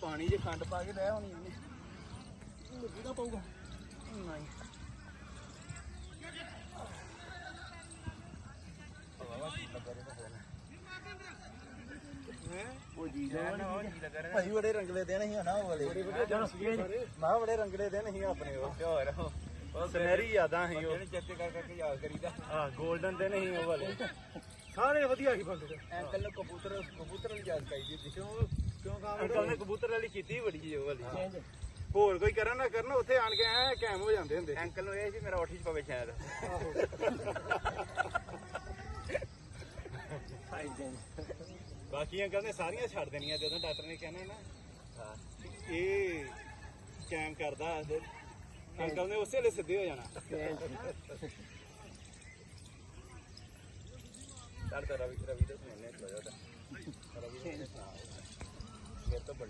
ਪਾਣੀ 'ਚ ਖੰਡ ਪਾ ਕੇ ਲੈ ਹੋਣੀ ਇਹਨੇ ਮੁਰਗੀ ਦਾ ਪਊਗਾ। ਨਹੀਂ। ਉਹ ਜੀ ਭਾਈ ਬੜੇ ਰੰਗਲੇ ਦਿਨ ਸੀ ਹਨਾ ਉਹ ਵਾਲੇ। ਮਾਂ ਬੜੇ ਰੰਗਲੇ ਦਿਨ ਸੀ ਆਪਣੇ ਉਹ। ਹੋਰ ਉਹ ਸੁਨਹਿਰੀ ਯਾਦਾਂ ਸੀ ਉਹ। ਜਿਹੜੇ ਚੇਤੇ ਕਰ ਕਰਕੇ ਯਾਦ ਕਰੀਦਾ। ਹਾਂ 골ਡਨ ਦਿਨ ਸੀ ਉਹ ਵਾਲੇ। ਸਾਰੇ ਵਧੀਆ ਸੀ ਬੰਦੇ ਅੰਕਲ ਨੂੰ ਕਬੂਤਰ ਕਬੂਤਰ ਵਾਲੀ ਯਾਦ ਕਰੀ ਦੀ ਕਿਉਂ ਕਿਉਂ? ਅੰਕਲ ਨੇ ਕਬੂਤਰ ਵਾਲੀ ਕੀਤੀ ਬੜੀ ਉਹ ਵਾਲੀ। ਹੋਰ ਕੋਈ ਕਰਨ ਨਾ ਕਰਨ ਉੱਥੇ ਆਣ ਕੇ ਐ ਕੈਮ ਹੋ ਜਾਂਦੇ ਹੁੰਦੇ ਅੰਕਲ ਨੂੰ ਇਹ ਸੀ ਮੇਰਾ ਉੱਠੀ ਚ ਪਵੇ ਸ਼ਾਇਦ। ਬਾਕੀ ਅੰਕਲ ਨੇ ਸਾਰੀਆਂ ਛੱਡ ਦੇਣੀਆਂ ਜਦੋਂ ਡਾਕਟਰ ਨੇ ਕਹਿਣਾ ਨਾ ਇਹ ਕੈਮ ਕਰਦਾ ਅੰਕਲ ਨੇ ਉਸੇ ਵੇਲੇ ਸਿੱਧੇ ਹੋ ਜਾਣਾ। ਚੱਲ ਤਾਂ ਰਵੀ ਰਵੀ ਦਾ ਸੁਣਨੇ